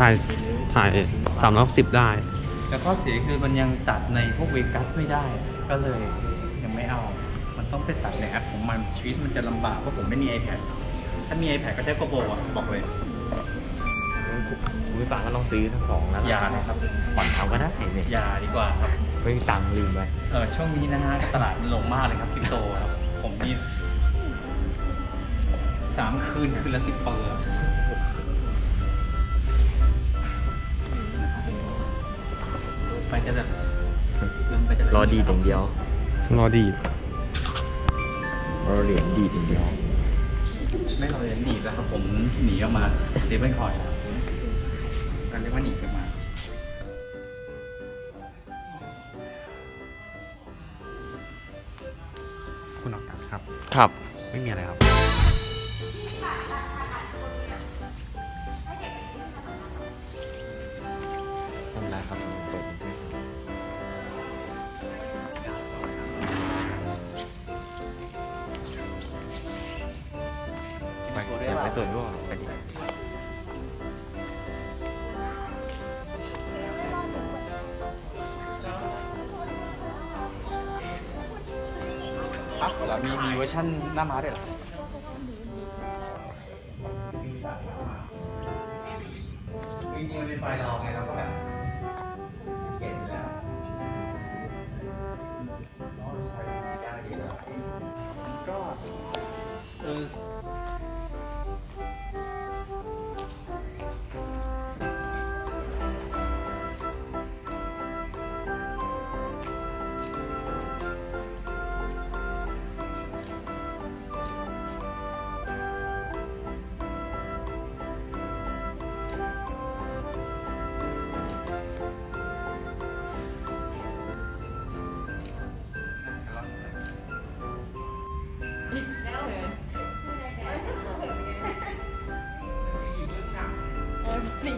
ถ่ายถ่ายสามร้อยสิบได้ แต่ข้อเสียคือมันยังตัดในพวกเวกัสไม่ได้ ก็เลยยังไม่เอา มันต้องไปตัดในแอปของมันชีวิตมันจะลำบากเพราะผมไม่มี iPad ถ้ามี iPad ก็ใช้โกโบอะบอกเลยคุณผู้ฟังก็ต้องซื้อทั้งสองแล้วอย่าเลยครับ ผ่อนเอาก็ได้เนี่ยอย่าดีกว่าครับไม่มีตังค์ลืมไปเออช่วงนี้นะฮะตลาดมันลงมากเลยครับคริปโตครับผมนี่สามคืนคืนละสิบเปอร์ ไปจะแบบเริ่มไปจะรอดีดอย่างเดียว รอดีดรอเหรียญดีดอย่างเดียว ไม่เราเรียนหนีแล้วครับผมหนีออกมาเดบิวต์คอยครับกันเรียกว่าหนีออกมา คุณออกกันครับ ครับ ไม่มีอะไรครับ ทำไรครับเปิด ไปเดี๋ยวไปส่วนร่วมไปดิอะแล้วมีมีเวอร์ชันหน้าม้าด้วยเหรอจริงๆมันเป็นไฟล์รองไงเราก็แบบ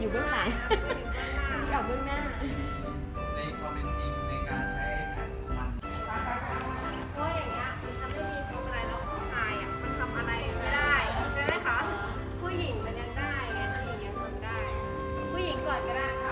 อยู่เบื้องหลังกับเบื้องหน้า ในความเป็นจริงในการใช้ iPad มันเพราะอย่างเงี้ยมันทำให้มีทำอะไรแล้วผู้ชายอะมันทำอะไรไม่ได้ใช่ไหมคะ ผู้หญิงมันยังได้ไงผู้หญิงยังทำได้ ผู้หญิงก่อนก็ได้เอา